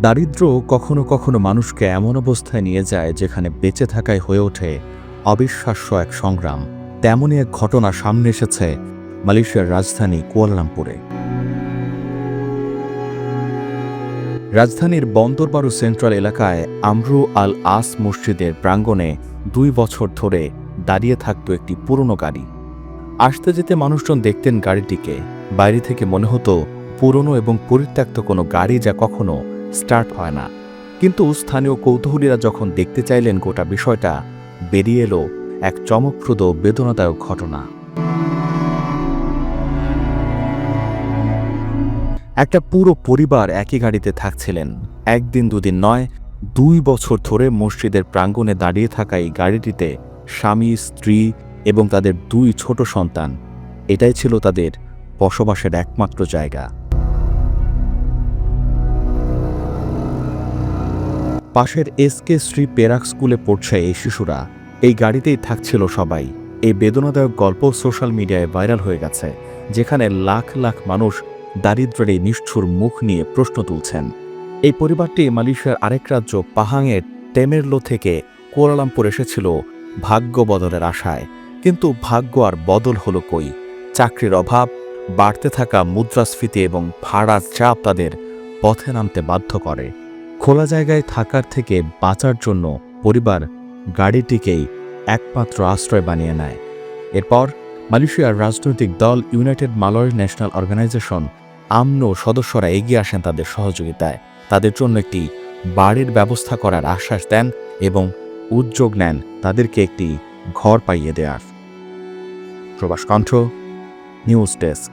দারিদ্র্য কখনো কখনো মানুষকে এমন অবস্থায় নিয়ে যায় যেখানে বেঁচে থাকায় হয়ে ওঠে অবিশ্বাস্য এক সংগ্রাম। তেমনই এক ঘটনা সামনে এসেছে মালয়েশিয়ার রাজধানী কুয়ালালামপুরে। রাজধানীর বন্দরবারু সেন্ট্রাল এলাকায় আমরু আল আস মসজিদের প্রাঙ্গণে দুই বছর ধরে দাঁড়িয়ে থাকত একটি পুরনো গাড়ি। আসতে যেতে মানুষজন দেখতেন গাড়িটিকে। বাইরে থেকে মনে হতো পুরনো এবং পরিত্যক্ত কোনো গাড়ি যা কখনো স্টার্ট হয় না। কিন্তু স্থানীয় কৌতূহলীরা যখন দেখতে চাইলেন গোটা বিষয়টা, বেরিয়ে এলো এক চমকপ্রদ বেদনাদায়ক ঘটনা। একটা পুরো পরিবার একই গাড়িতে থাকছিলেন। একদিন দুদিন নয়, দুই বছর ধরে মসজিদের প্রাঙ্গণে দাঁড়িয়ে থাকা এই গাড়িটিতে স্বামী, স্ত্রী এবং তাদের দুই ছোট সন্তান। এটাই ছিল তাদের বসবাসের একমাত্র জায়গা। পাশের এসকে শ্রী পেরাক স্কুলে পড়ছে এই শিশুরা। এই গাড়িতেই থাকছিল সবাই। এই বেদনাদায়ক গল্প সোশ্যাল মিডিয়ায় ভাইরাল হয়ে গেছে, যেখানে লাখ লাখ মানুষ দারিদ্র্যের এই নিষ্ঠুর মুখ নিয়ে প্রশ্ন তুলছেন। এই পরিবারটি মালয়েশিয়ার আরেক রাজ্য পাহাঙের টেমেরলো থেকে কুয়ালালামপুর এসেছিল ভাগ্য বদলের আশায়। কিন্তু ভাগ্য আর বদল হলো কই? চাকরির অভাব, বাড়তে থাকা মুদ্রাস্ফীতি এবং ভাড়ার চাপ তাদের পথে নামতে বাধ্য করে। খোলা জায়গায় থাকার থেকে বাঁচার জন্য পরিবার গাড়িটিকেই একমাত্র আশ্রয় বানিয়ে নেয়। এরপর মালয়েশিয়ার রাজনৈতিক দল United Malay National Organisation UMNO সদস্যরা এগিয়ে আসেন তাদের সহযোগিতায়। তাদের জন্য একটি বাড়ির ব্যবস্থা করার আশ্বাস দেন এবং উদ্যোগ নেন তাদেরকে একটি ঘর পাইয়ে দেওয়ার প্রবাস কণ্ঠ নিউজ ডেস্ক।